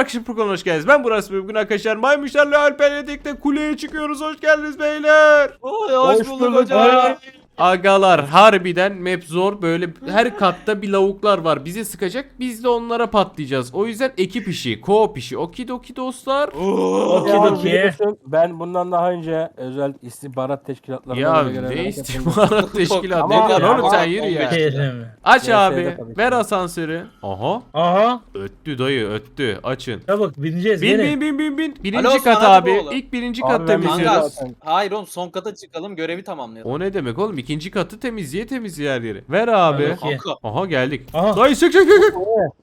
arkadaşlar programına hoş geldiniz. Ben Burak Bey. Bugün arkadaşlar Maymuşlarla Alper'le kuleye çıkıyoruz. Hoş geldiniz beyler. Oy, hoş, Hoş bulduk bulduk. hocam. Agalar harbiden map zor. Böyle her katta bir lavuklar var. Bizi sıkacak. Biz de onlara patlayacağız. O yüzden ekip işi, co-op işi. Okidoki dostlar. Okey Oo. okey. Ben bundan daha önce özel istihbarat teşkilatlarına Ya göre görevler ne istihbarat teşkilatı. Ama- Ne kadar oğlum sen yürü ya. Kerim. Aç abi. Ver asansörü. Aha. Aha. Öttü dayı öttü. Açın. Çabuk bineceğiz. Bin bin bin bin bin. Birinci Alo, kat abi. İlk birinci Abi kat ben temizliyoruz. Kanka zaten. hayır oğlum son kata çıkalım görevi tamamlayalım. O ne demek oğlum? İkinci katı temizliğe temizliğe her yeri. Ver abi. Aha geldik. Aha. Dayı sık sık sık.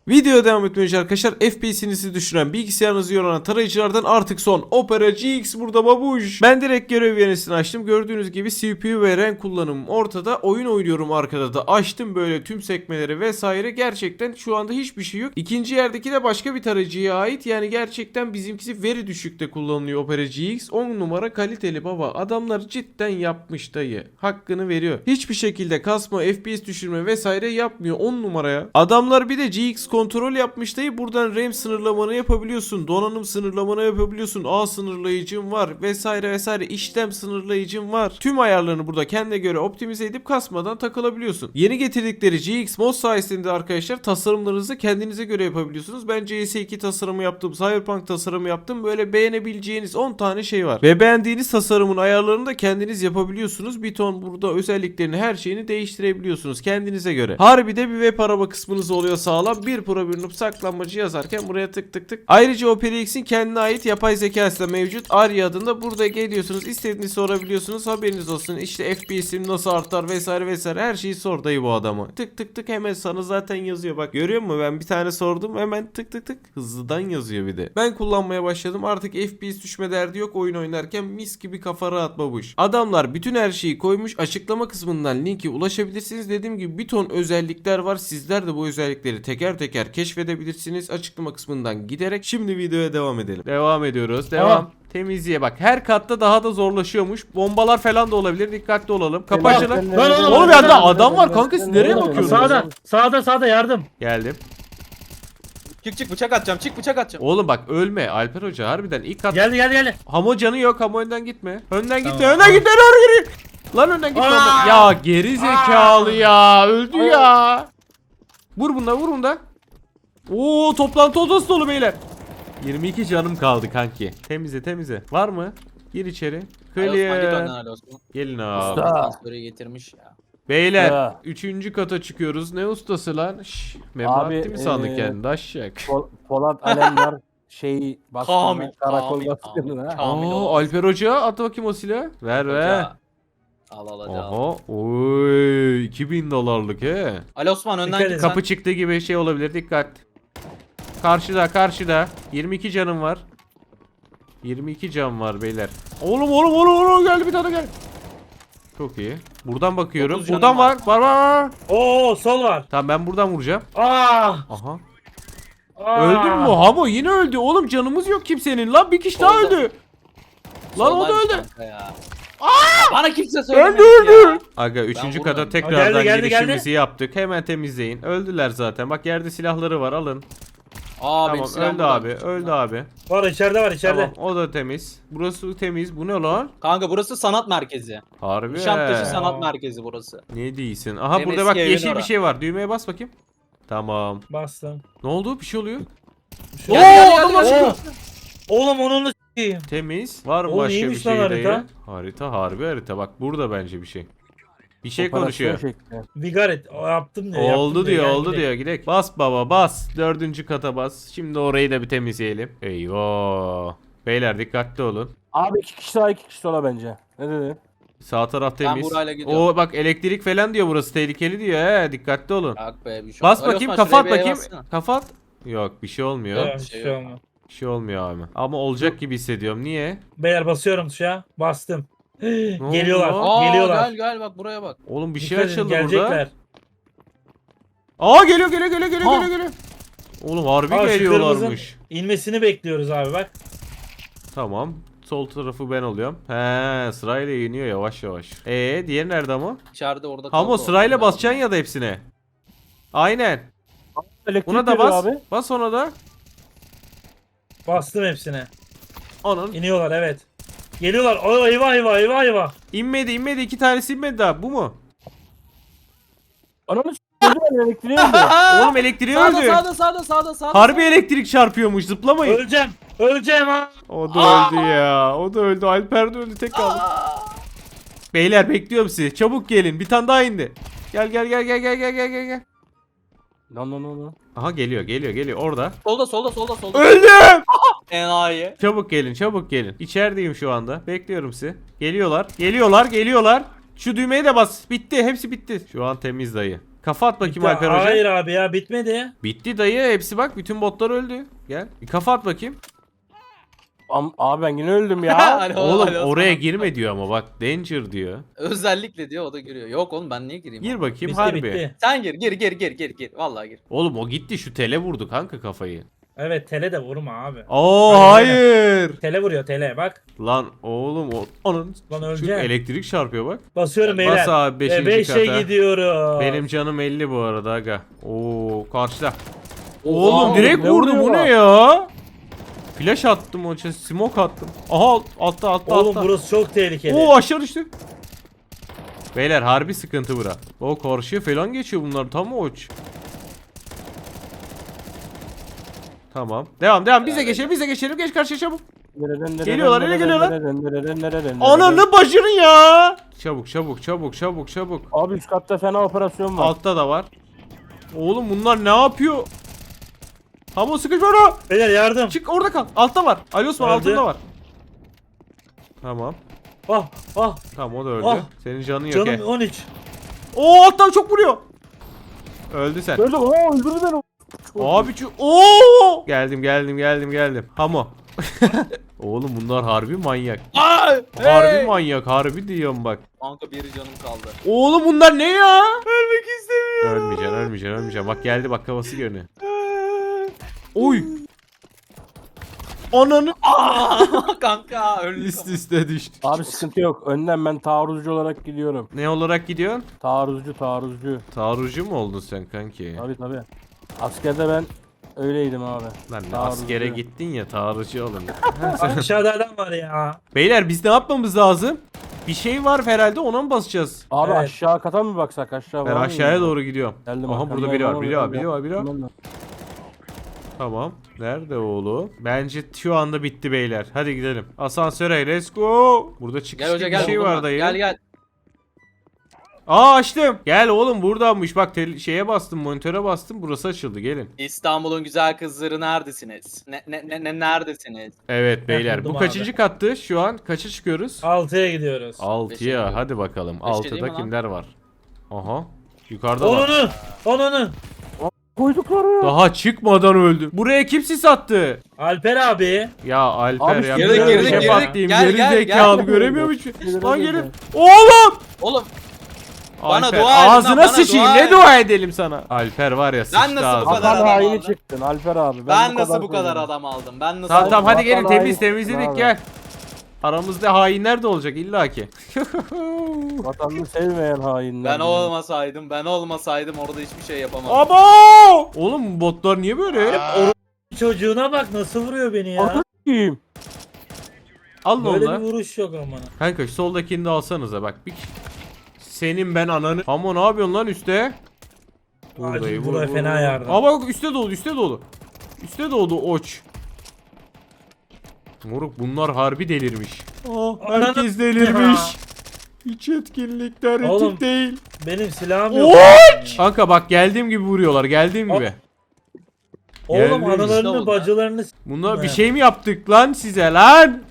Video devam etmeye önce arkadaşlar FPS'inizi düşüren bilgisayarınızı yoran tarayıcılardan artık son Opera GX burada babuş. Ben direkt görev yenisini açtım. Gördüğünüz gibi CPU ve RAM kullanımım ortada. Oyun oynuyorum arkada da. Açtım böyle tüm sekmeleri vesaire. Gerçekten şu anda hiçbir şey yok. İkinci yerdeki de başka bir tarayıcıya ait. Yani gerçekten bizimkisi veri düşükte kullanılıyor Opera GX. 10 numara kaliteli baba. Adamlar cidden yapmış dayı. Hakkını veriyor. Hiçbir şekilde kasma, FPS düşürme vesaire yapmıyor 10 numaraya. Adamlar bir de GX kontrol yapmış dayı. Buradan RAM sınırlamanı yapabiliyorsun. Donanım sınırlamanı yapabiliyorsun. A sınırlayıcın var vesaire vesaire. işlem sınırlayıcın var. Tüm ayarlarını burada kendine göre optimize edip kasmadan takılabiliyorsun. Yeni getirdikleri GX mod sayesinde arkadaşlar tasarımlarınızı kendinize göre yapabiliyorsunuz. Ben CS2 tasarımı yaptım. Cyberpunk tasarımı yaptım. Böyle beğenebileceğiniz 10 tane şey var. Ve beğendiğiniz tasarımın ayarlarını da kendiniz yapabiliyorsunuz. Bir ton burada özelliklerini her şeyini değiştirebiliyorsunuz kendinize göre. Harbi de bir web arama kısmınız oluyor sağlam. Bir pro bir noob saklanmacı yazarken buraya tık tık tık. Ayrıca OpenX'in kendine ait yapay zekası da mevcut. Arya adında burada geliyorsunuz. istediğinizi sorabiliyorsunuz. Haberiniz olsun. İşte FPS'im nasıl artar vesaire vesaire. Her şeyi sor dayı bu adama. Tık tık tık hemen sana zaten yazıyor. Bak görüyor musun? Ben bir tane sordum. Hemen tık tık tık hızlıdan yazıyor bir de. Ben kullanmaya başladım. Artık FPS düşme derdi yok. Oyun oynarken mis gibi kafa rahat babuş. Adamlar bütün her şeyi koymuş. Açıklama kısmından linki ulaşabilirsiniz. Dediğim gibi bir ton özellikler var. Sizler de bu özellikleri teker teker keşfedebilirsiniz. Açıklama kısmından giderek. Şimdi videoya devam edelim. Devam ediyoruz. Devam. Tamam. Temizliğe bak. Her katta daha da zorlaşıyormuş. Bombalar falan da olabilir. Dikkatli olalım. Kapı açılın. Lan oğlum, Oğlum yanda adam var kanka siz nereye bakıyorsunuz? Sağda. Sağda sağda yardım. Geldim. Çık çık bıçak atacağım çık bıçak atacağım. Oğlum bak ölme Alper Hoca harbiden ilk kat Geldi geldi geldi. Hamo canı yok Hamo önden gitme. Önden gitme önden gitme doğru geri. Lan önden Aa! önden. Ya geri zekalı ya öldü ya. Vur bunda vur bunda. Oo toplantı odası dolu beyler. 22 canım kaldı kanki. Temizle temizle. Var mı? Gir içeri. Git Clear. Gelin abi. Usta. Asansörü getirmiş ya. Beyler Ya. 3. kata çıkıyoruz. Ne ustası lan? Şşş. Abi, mi sandın eee, kendini? Aşağı. Pol- Polat Alemdar şeyi Kamil, karakol Kamil, baskını Kamil, ha. Kamil Aa olmaz. Alper Hoca at bakayım o silahı. Ver ver. Hoca. Al al hadi al. Oha. Oy 2000 dolarlık he. Ali Osman önden Dikkat git et. sen. Kapı çıktı gibi şey olabilir dikkat. Karşıda karşıda. 22 canım var. 22 can var beyler. Oğlum oğlum oğlum oğlum geldi bir tane gel. Çok iyi. Buradan bakıyorum. Dokuz canım Buradan var. var. Var var var. Oo sol var. Tamam ben buradan vuracağım. Aa. Aha. Aa. Öldün mü? Hamo yine öldü. Oğlum canımız yok kimsenin. Lan bir kişi daha Solda. öldü. Lan o da Soldaymış öldü. kanka ya. Bana kimse söylemedi ya. öldü. Aga 3. vurmadım. kata tekrardan geldi, geldi, girişimizi yaptık. Hemen temizleyin. Öldüler zaten. Bak yerde silahları var alın. Aa benim tamam silahım öldü abi. Öldü abi. Var içeride var içeride. Tamam o da temiz. Burası temiz. Bu ne lan? Kanka burası sanat merkezi. Harbi. Nişantaşı sanat merkezi burası. Ne değilsin? Aha Benim burada eski bak evin yeşil bir şey var. Düğmeye bas bakayım. Tamam. Bastım. Ne oldu? Bir şey oluyor. Oo, gel. çıkıyor. Oğlum onunla. Temiz. Var mı başka bir şey lan harita? Harita harbi harita. Bak burada bence bir şey. Bir şey Operasyon konuşuyor. şekli. Vigaret. O yaptım diyor. Oldu diyor, oldu diyor. Gidek. Bas baba bas. Dördüncü kata bas. Şimdi orayı da bir temizleyelim. Eyvah. Beyler dikkatli olun. Abi iki kişi daha iki kişi sola bence. Ne dedi? Sağ taraf Ben temiz. burayla gidiyorum. O bak elektrik falan diyor burası tehlikeli diyor he dikkatli olun. Bak be bir şey Bas olmaz. Ali bakayım Osman, kafa at şuraya bir bakayım. bassana. Kafa at. Yok bir şey olmuyor. Bir şey şey yok. Bir şey olmuyor abi. Ama olacak gibi hissediyorum. Niye? Beyler basıyorum tuşa. Bastım. oldu Geliyorlar. Aa Geliyorlar. gel gel bak buraya bak. Oğlum bir şey Dikkat edin, açıldı burada. gelecekler. Aa geliyor geliyor geliyor geliyor Ha. geliyor geliyor. Oğlum harbi Aa, şu geliyorlarmış. kırmızı- İnmesini bekliyoruz abi bak. Tamam. Sol tarafı ben oluyorum. He sırayla iniyor yavaş yavaş. Ee diğeri nerede ama? İçeride orada Hamo kaldı o. sırayla basacaksın ya da hepsine. Aynen. Elektrik Buna da veriyor bas. Abi. Bas ona da. Bastım hepsine. Onun. İniyorlar evet. Geliyorlar. Oh, eyvah eyvah eyvah eyvah. İnmedi inmedi. iki tanesi inmedi daha. Bu mu? Ananı s***** elektriği öldü. Oğlum elektriği Sağda öldü. sağda sağda sağda sağda. Harbi elektrik çarpıyormuş. Zıplamayın. Öleceğim. Öleceğim ha. O da öldü ya. O da öldü. Alper de öldü. Tek kaldı. Beyler bekliyorum sizi. Çabuk gelin. Bir tane daha indi. Gel gel gel gel gel gel gel gel. gel. Lan lan lan lan. Aha geliyor geliyor geliyor. Orada. Solda solda solda solda. Öldüm. Enayi. Çabuk gelin çabuk gelin. İçerideyim şu anda. Bekliyorum sizi. Geliyorlar. Geliyorlar geliyorlar. Şu düğmeye de bas. Bitti. Hepsi bitti. Şu an temiz dayı. Kafa at bakayım Alper Hoca. Hayır abi ya bitmedi. Bitti dayı. Hepsi bak. Bütün botlar öldü. Gel. Bir kafa at bakayım. Am abi ben yine öldüm ya. Alo, Oğlum alo, oraya sana- girme diyor ama bak. Danger diyor. Özellikle diyor o da giriyor. Yok oğlum ben niye gireyim? Gir bakayım Bitti harbi. bitti. Sen gir gir gir gir gir gir. Vallahi gir. Oğlum o gitti şu tele vurdu kanka kafayı. Evet tele de vurma abi. Oo Aynen hayır. Tele vuruyor tele bak. Lan oğlum o onun Lan şu öleceğim. elektrik çarpıyor bak. Basıyorum beyler. Bas abi 5. Ve 5'e kata. gidiyorum. Benim canım 50 bu arada aga. Oo karşıda. Oha, Oğlum direkt ne vurdu bu vuruyor? ne ya? Flash attım o için smoke attım. Aha alt- altta altta Oğlum altta. burası çok tehlikeli. Oo aşağı düştü. Beyler harbi sıkıntı bura. O karşıya falan geçiyor bunlar tam o uç. Tamam. Devam devam biz de geçelim biz de geçelim geç karşıya çabuk. Geliyorlar, nereye geliyorlar? Ananı başını ya. Çabuk çabuk çabuk çabuk çabuk. Abi üst katta fena operasyon var. Altta da var. Oğlum bunlar ne yapıyor? Tamam sıkışma onu. Beyler yardım. Çık orada kal. Altta var. Ali Osman Öldü. altında var. Tamam. Ah ah Tamam o da öldü. Ah. Senin canın yok canım he. 13. Oo alttan çok vuruyor. Öldü sen. Gördüm. Oo öldürdü beni. Abi şu Oo! Geldim geldim geldim geldim. Hamo. Oğlum bunlar harbi manyak. Ay! Harbi manyak harbi diyorum bak. Kanka bir canım kaldı. Oğlum bunlar ne ya? Ölmek istemiyorum. Ölmeyeceksin ölmeyeceksin ölmeyeceksin. Bak geldi bak kafası görünüyor. Oy. Ananı Aa, kanka öldüm. üst üste düştü. Abi sıkıntı yok. Önden ben taarruzcu olarak gidiyorum. Ne olarak gidiyorsun? Taarruzcu taarruzcu. Taarruzcu mu oldun sen kanki? Tabi tabi. Askerde ben öyleydim abi. Lan ne askere gittin ya taarruzcu olun. Aşağıda adam var ya. Beyler biz ne yapmamız lazım? Bir şey var herhalde ona mı basacağız? Abi Evet. aşağı kata mı baksak aşağı Ben var mı aşağıya ya? doğru gidiyorum. Geldim Aha arkamdan burada biri var, yana biri var, biri var, biri var. Tamam. Tamam. Nerede oğlu? Bence şu anda bitti beyler. Hadi gidelim. Asansöre let's go. Burada çıkış Gel hoca gibi gel. bir şey var dayı. Gel gel. Aa açtım. Gel oğlum buradanmış. Bak tel- şeye bastım monitöre bastım. Burası açıldı gelin. İstanbul'un güzel kızları neredesiniz? Ne ne ne, ne neredesiniz? Evet beyler. buldum Bu abi. kaçıncı kattı? Şu an kaça çıkıyoruz? 6'ya gidiyoruz. Beşe 6'ya. gidiyorum. Hadi bakalım. Beşe değil 6'da mi lan? kimler var? Aha. Yukarıda var. Onunu. Onunu. Koydukları. Daha çıkmadan öldü. Buraya kim sis attı? Alper abi. Ya Alper Abi, ya. girdik, bir girdik, şeye girdik. bakayım. Gel, Geri gel, zekalı gel. göremiyorum hiç. Lan gelin. Oğlum. Oğlum Bana Alper, dua edin lan, Ağzına bana sıçayım. dua ne edin. dua edelim sana? Alper var ya sıçtı nasıl bu ağzına. kadar Vatan adam haini aldı? çıktın Alper abi. ben, nasıl bu kadar adam aldım? Ben nasıl Tamam tamam hadi gelin temiz temizledik gel. Aramızda hainler de olacak illaki. Vatanını sevmeyen hainler. Ben olmasaydım, ben olmasaydım orada hiçbir şey yapamazdım. Abo! Oğlum bu botlar niye böyle? Çocuğuna bak nasıl vuruyor beni ya. S**eyim. Alın Böyle onları. bir vuruş yok amına. Kanka şu soldakini de alsanıza bak. Bir senin ben ananı. Ama ne yapıyorsun lan üstte? Acil vur, buraya vur, fena vur. yardım. Aa bak üstte doğdu üstte doğdu. Üstte doğdu oç. Moruk bunlar harbi delirmiş. Aa, herkes Ananı- delirmiş. Hiç etkinlikler Oğlum. etik değil. Benim silahım yok. Oç! Kanka bak geldiğim gibi vuruyorlar geldiğim gibi. Oğlum Geldi. İşte analarını bacılarını s- Bunlar bir şey mi yaptık lan size lan?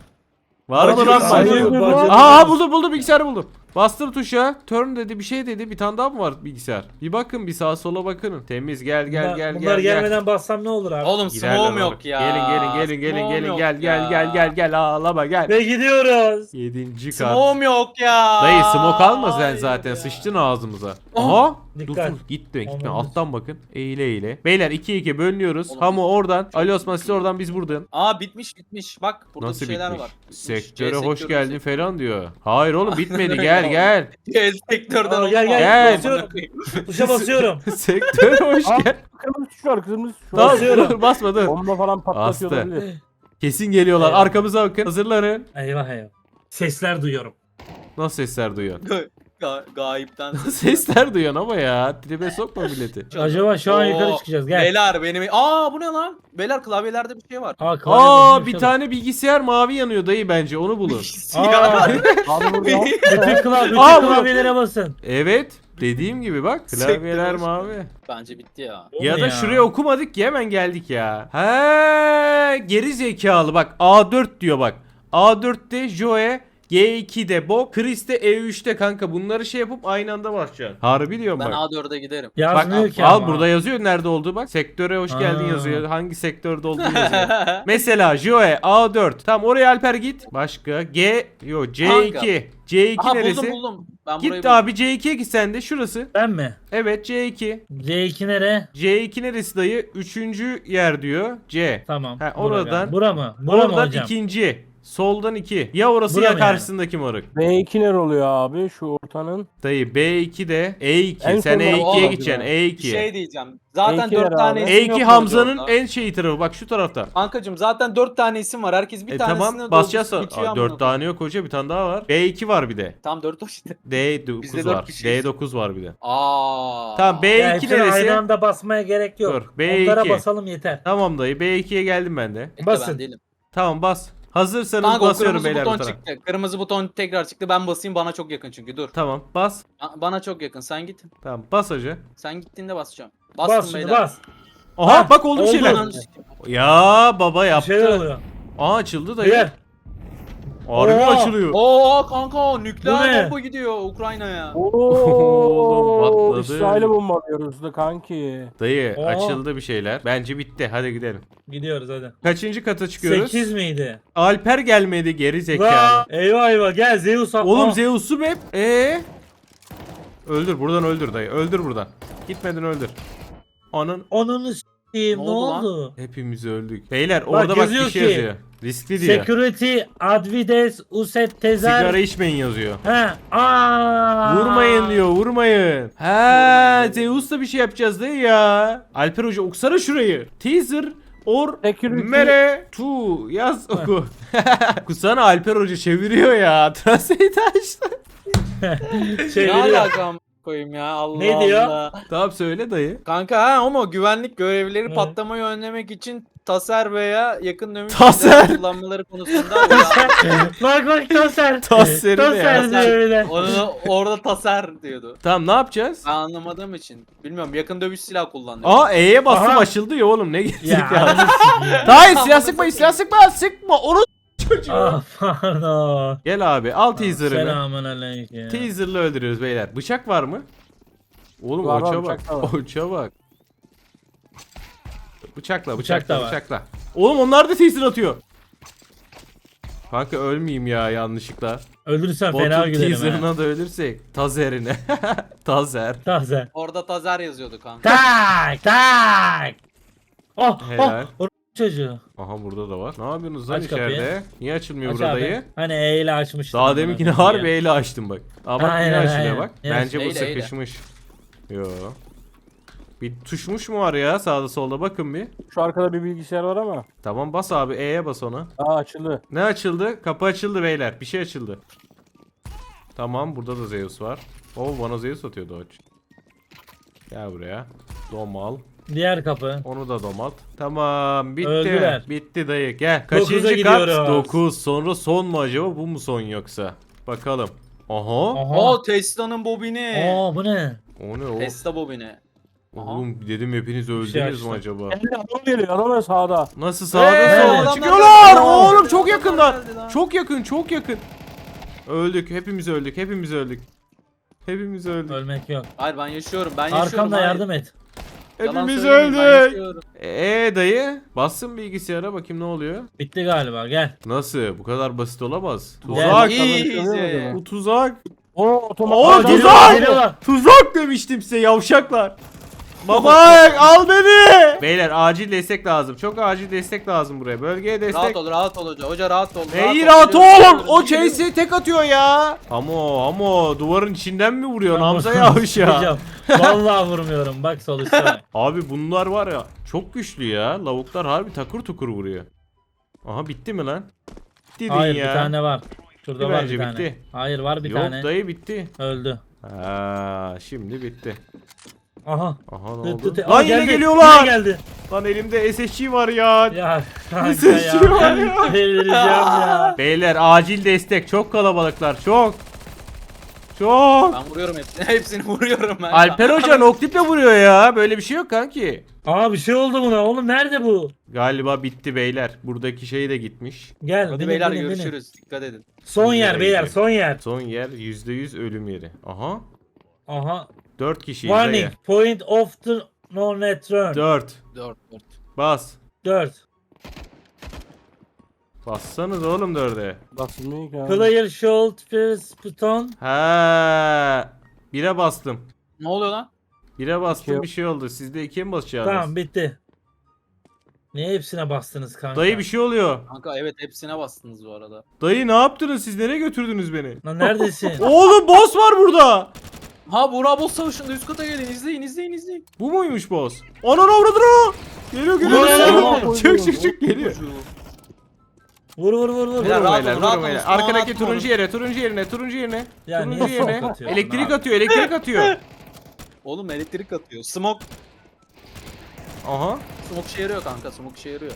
Var mı lan Bacı- aa, buldum buldum bilgisayarı buldum. Bastım tuşa. Turn dedi bir şey dedi. Bir tane daha mı var bilgisayar? Bir bakın bir sağa sola bakın. Temiz gel gel Bunlar- gel Bunlar gel. gel. gelmeden bassam ne olur abi? Oğlum smoke'um oğlum. yok ya. Gelin gelin gelin gelin Smoke'um gelin yok gel gel ya. gel gel gel ağlama gel. Ve gidiyoruz. Yedinci kat. Smoke'um yok ya. Dayı smoke alma sen Hayır zaten ya. sıçtın ağzımıza. Oh. Aha. Dikkat. dur gitme gitme Aman. alttan bakın. Eğile eğile. Beyler 2-2 bölünüyoruz. Oğlum. Hamo oradan. Ali Osman siz oradan biz buradan. Aa bitmiş bitmiş. Bak burada Nasıl bir şeyler bitmiş? var. Bitmiş. Sektöre C hoş sektörü- geldin falan diyor. Hayır oğlum bitmedi gel gel. C sektörden Aa, gel, olma. gel. basıyorum. Tuşa basıyorum. Sektöre hoş gel. Kırmızı tuş var kırmızı tuş var. Tamam dur basma dur. Bomba falan patlatıyor olabilir. Kesin geliyorlar. Eyvah. Arkamıza bakın. Hazırlanın. Eyvah eyvah. Sesler duyuyorum. Nasıl sesler duyuyorsun? Ga- ga- gayipten. sesler duyuyorsun ama ya. Tribe sokma milleti. Acaba şu an Oo, yukarı çıkacağız. Gel. Beyler benim... Aa bu ne lan? Beyler klavyelerde bir şey var. Aa, Aa bir adam. tane bilgisayar mavi yanıyor dayı bence onu bulun. Aa, Abi burada. bütün, klav bütün Aa, bu- klavyelere basın. Evet. Dediğim gibi bak klavyeler mavi. Bence bitti ya. Ya da şuraya okumadık ki hemen geldik ya. He geri zekalı bak A4 diyor bak. A4'te Joe G2'de Bob, Chris de E3'te kanka. Bunları şey yapıp aynı anda basacaksın. Harbi diyorum Ben bak. A4'e giderim. Bak Yazmıyor ki al ama. burada yazıyor nerede olduğu bak. Sektöre hoş geldin Ha. yazıyor. Hangi sektörde olduğu yazıyor. Mesela Joe A4. Tamam oraya Alper git. Başka G yo C2. Kanka. C2 Aha neresi? buldum buldum. Ben burayı Git buldum. abi C2'ye git sen de şurası. Ben mi? Evet C2. C2 nere? C2 neresi dayı? Üçüncü yer diyor. C. Tamam. Ha, Bura oradan- galiba. Bura mı? Bura mı Oradan hocam? ikinci. Soldan iki. Ya orası Bura ya mı yani? karşısındaki moruk. B2 nere oluyor abi şu ortanın? Dayı B2 de E2. En Sen sonda E2'ye oğlum. gideceksin. Bir E2. şey diyeceğim. Zaten E2 dört nere tane abi? isim yok E2 mu Hamza'nın orada? en şey tarafı. Bak şu tarafta. Kankacım zaten dört tane isim var. Herkes bir e tanesine tamam doldurup basacağız. bitiyor amına 4 tane yok hoca bir tane daha var. B2 var bir de. Tam dört o işte. D9 Biz de dört var. kişiyiz. D9 var bir de. Aa. Tamam Ya B2 hepsine neresi? aynı anda basmaya gerek yok. Dur, B2. Onlara basalım yeter. Tamam dayı B2'ye geldim ben de. Basın. Tamam bas. Hazırsanız Kanka basıyorum kırmızı beyler bu buton tarafa. çıktı. Kırmızı buton tekrar çıktı. Ben basayım bana çok yakın çünkü dur. Tamam bas. Ba- Bana çok yakın. Sen git. Tamam bas hoca. Sen gittiğinde basacağım. Bastım Bas şimdi beyler. bas. Aha Ha, bak oldu bir oldu. şeyler. Ananı sikeyim. Ya baba Bir yaptı. şeyler oluyor. Aa açıldı dayı. Gel. Harbi Oo. açılıyor. Oo kanka Bu ne? nükleer bomba gidiyor Ukrayna'ya. Ooo patladı. İsrail'i bombalıyoruz da kanki. Dayı Oo. açıldı bir şeyler. Bence bitti. Hadi gidelim. Gidiyoruz hadi. Kaçıncı kata çıkıyoruz? 8 miydi? Alper gelmedi geri zekalı. Vaa, eyvah eyvah gel Zeus al. Oğlum Aa, Zeus'u hep. Ee? Öldür buradan öldür dayı. Öldür buradan. Gitmeden öldür. Anın Ananı s**eyim Ne ne oldu lan? oldu? hepimiz öldük. Beyler orada bak, yazıyor bir şey ki, yazıyor. Riskli diyor. Security Advides Uset Tezer. Sigara içmeyin yazıyor. He. Aa. Vurmayın diyor vurmayın. He Zeus da bir şey yapacağız dayı ya. Alper Hoca okusana şurayı. Teaser or Security- mere tu yaz oku. Kusana Alper Hoca çeviriyor ya. Translate açtı. Ne alakam koyayım ya Allah Ne diyor? Allah. Tamam söyle dayı. Kanka ha ama güvenlik görevlileri patlamayı önlemek için taser veya yakın dönüş Taser. silahı kullanmaları konusunda bak bak Toser. Taseri ne ya? Toser diyor de. Onu orada taser diyordu. Tamam ne yapacağız? Ben anlamadığım için. Bilmiyorum yakın dövüş silah kullandı. Aa E'ye bastım Aha. açıldı ya oğlum ne Ya. gerizekalı. ananı sikeyim. Hayır silah sıkma silah sıkma sıkma onu çocuğu. Ah pardon. Gel abi al teaser'ını. Selamun aleyküm. Teaser'la öldürüyoruz beyler. Bıçak var mı? Oğlum Var, var, oça bak. bıçak da var. Oça bak. Bıçakla Bıçak bıçakla var. bıçakla. Oğlum onlar da teaser atıyor. Kanka ölmeyeyim ya yanlışlıkla. Öldürürsen Botun fena gülerim ha. teaser'ına da ölürsek. Tazerine. Tazer. Toser. Orada tazer yazıyordu kanka. Tak tak. Oh Helal. oh. Çocuğu. Aha burada da var. Ne yapıyorsunuz lan Aç kapıyı. içeride? Niye açılmıyor Aç buradayı? abi. Hani E ile açmıştım. Daha deminkine koyayım harbi eyle açtım bak. Aa bak Aynen, yine açılıyor aynen. bak. Yine Bence bu Eyle, eyle. sıkışmış. Yo. Bir tuşmuş mu var ya sağda solda bakın bir. Şu arkada bir bilgisayar var ama. Tamam bas abi E'ye bas ona. Aa açıldı. Ne açıldı? Kapı açıldı beyler. Bir şey açıldı. Tamam burada da Zeus var. Oo bana Zeus atıyor Dodge. Gel buraya. Domal. Diğer kapı. Onu da domat. Tamam bitti. Öldüler. Bitti dayı gel. Dokuza Kaçıncı kat? gidiyoruz. 9. Sonra son mu acaba? Bu mu son yoksa? Bakalım. Aha. Aha. O Tesla'nın bobini. Aa bu ne? O ne o? Tesla bobini. Oğlum dedim hepiniz öldünüz şey mü acaba? Elinde adam geliyor adam var sağda. Nasıl sağda Ee, solda adamlar çıkıyorlar. Oğlum Adamlar çok geldi lan. Çok yakın çok yakın. Öldük hepimiz öldük hepimiz öldük. Hepimiz öldük. Ölmek yok. Hayır ben yaşıyorum. Ben yaşıyorum. Arkamda hayır. yardım et. Yalan Hepimiz söylemeyeyim, ben öldük. Eee dayı bassın bilgisayara bakayım ne oluyor. Bitti galiba gel. Nasıl bu kadar basit olamaz. Tuzak. Easy. Bu tuzak. O otomatik. Oo, Aa, tuzak! geliyorlar, geliyorlar. Tuzak demiştim size yavşaklar. Baba al beni. Beyler acil destek lazım. Çok acil destek lazım buraya. Bölgeye destek. Rahat ol rahat ol hoca. Hoca rahat ol. Neyi rahat ol? O. Chelsea tek atıyor ya. Ama ama duvarın içinden mi vuruyorsun Hamza Yavş ya? Vallahi vurmuyorum. Bak sol üstte. Abi bunlar var ya çok güçlü ya. Lavuklar harbi takır tukur vuruyor. Aha bitti mi lan? Bitti Hayır ya. bir tane var. Şurada Bitti var bence, bir tane. bitti. Hayır var bir Yok tane. dayı bitti. Öldü. Ha, şimdi bitti. Aha. Aha ne oldu? tı- tı- Lan Aa, yine geldi, geliyorlar. Yine geldi. Lan elimde SSG var ya. Ya kanka ya. ya? Delireceğim ya. Beyler acil destek. Çok kalabalıklar. Çok. Çok. Ben vuruyorum hepsini. Hepsini vuruyorum ben. Alper Hoca noktiple vuruyor ya. Böyle bir şey yok kanki. Aa bir şey oldu buna oğlum nerede bu? Galiba bitti beyler. Buradaki şey de gitmiş. Gel Hadi binin, beyler binin, binin. görüşürüz. Dikkat edin. Son yer beyler son yer. Son yer %100 ölüm yeri. Aha. Aha. 4 kişiyiz Warning dayı. point of the no return. 4. 4 4. Bas. 4. Bassanız oğlum 4'e. Basılmıyor ki abi. Player should press button. Ha. 1'e bastım. Ne oluyor lan? 1'e bastım İki. bir şey oldu. Siz de 2'ye mi basacaksınız? Tamam bitti. Niye hepsine bastınız kanka? Dayı bir şey oluyor. Kanka evet hepsine bastınız bu arada. Dayı ne yaptınız siz? Nereye götürdünüz beni? Lan neredesin? Oğlum boss var burada. Ha Burak Boz Savaşı'nda üst kata gelin. izleyin izleyin izleyin. Bu muymuş boss? Ananı avradını. Geliyor geliyor. Ulan geliyor. ya. Çık çık çık geliyor. vur vur vur vur. Beyler, Vurun rahat beyler, olun, vurun rahat beyler. Arkadaki turuncu yere, turuncu yerine, turuncu yerine. Ya turuncu niye yerine. smoke atıyorsun Elektrik abi? atıyor, elektrik atıyor. Oğlum elektrik atıyor. Smoke. Aha. Smoke işe yarıyor kanka. Smoke işe yarıyor.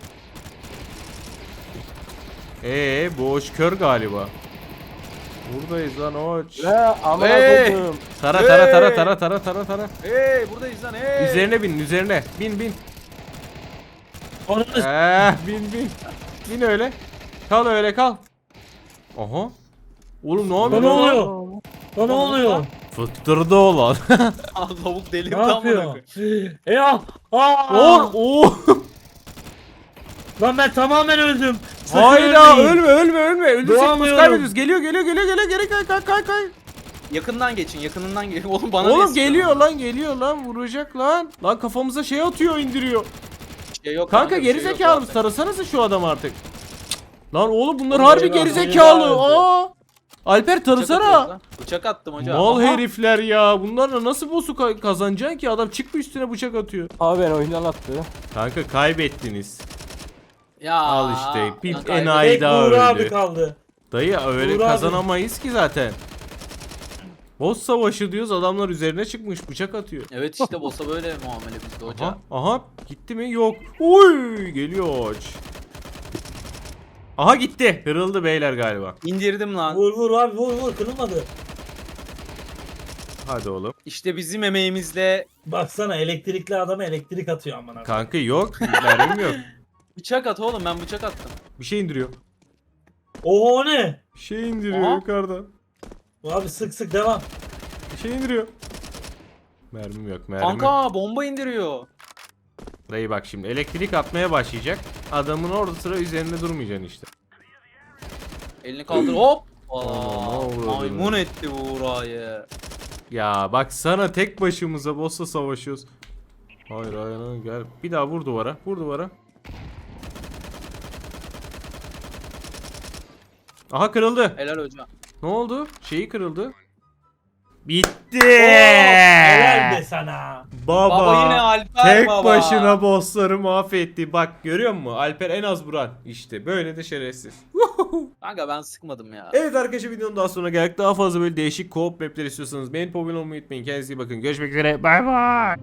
Ee, bu hoş kör galiba. Buradayız lan hoş. La amına Hey! koydum. Tara tara tara tara tara tara tara. Hey buradayız lan hey. Üzerine bin, üzerine. Bin bin. Onu Eh, bin bin. Bin öyle. Kal öyle kal. Aha. Oğlum ne ne yapıyor? lan? oluyor? Lan ne oluyor? Fıttırdı olan. Aa, Lavuk delirdi Ne amına yapıyor? koyayım. E ya. Aa! Oğlum. Lan ben tamamen öldüm. Sakın Hayda, ölmeyin. ölme ölme ölme. Öldürsek biz Doğamıyorum. kaybediyoruz. Geliyor geliyor geliyor geliyor geliyor kay kay kay kay. Yakından geçin yakınından gelin. Oğlum bana Oğlum geliyor lan geliyor lan vuracak lan. Lan kafamıza şey atıyor indiriyor. Şey yok Kanka bir geri şey yok zekalı zaten. tarasanıza şu adam artık. Lan oğlum bunlar Oğlum, harbi eyvah, geri zekalı. Aa! Alper Bıçak atıyoruz lan. Bıçak attım hocam. Mal Aha. herifler ya. Bunlarla nasıl boss'u ka- kazanacaksın ki? Adam çıktı üstüne bıçak atıyor. Abi ben oyundan attı. Kanka kaybettiniz. Ya. Al işte, bir kanka, enayi- daha öldü. abi kaldı. Dayı öyle Uğur abi. kazanamayız ki zaten. Boss savaşı diyoruz adamlar üzerine çıkmış bıçak atıyor. Evet işte boss'a böyle muamele bizde Aha, hocam. aha gitti mi? Yok. Oy geliyor. Aha gitti. Kırıldı beyler galiba. İndirdim lan. Vur vur abi vur vur kırılmadı. Hadi oğlum. İşte bizim emeğimizle Baksana elektrikli adama elektrik atıyor amına. Kanka yok. Yok. bıçak at oğlum ben bıçak attım. Bir şey indiriyor. Oho o ne? Bir şey indiriyor Aha. yukarıdan. Abi sık sık devam. Bir şey indiriyor. Mermim yok mermim. yok. Kanka bomba indiriyor. Dayı bak şimdi elektrik atmaya başlayacak. Adamın orada sıra üzerinde durmayacaksın işte. Elini kaldır hop. Aman, ne Aa, maymun etti bu Uğra'yı. Ya bak sana tek başımıza boss'la savaşıyoruz. Hayır hayır hayır gel. Bir daha vur duvara. Vur duvara. Aha kırıldı. Helal hocam. Ne oldu? Şeyi kırıldı. Bitti. Helal be sana. Baba. Baba yine Alper Tek baba. başına bossları mahvetti. Bak görüyor musun? Alper en az vuran. İşte böyle de şerefsiz. Kanka ben sıkmadım ya. Evet arkadaşlar videonun daha sonra geldik. Daha fazla böyle değişik co-op mapler istiyorsanız beğenip abone olmayı unutmayın. Kendinize iyi bakın. Görüşmek üzere. Bay bay.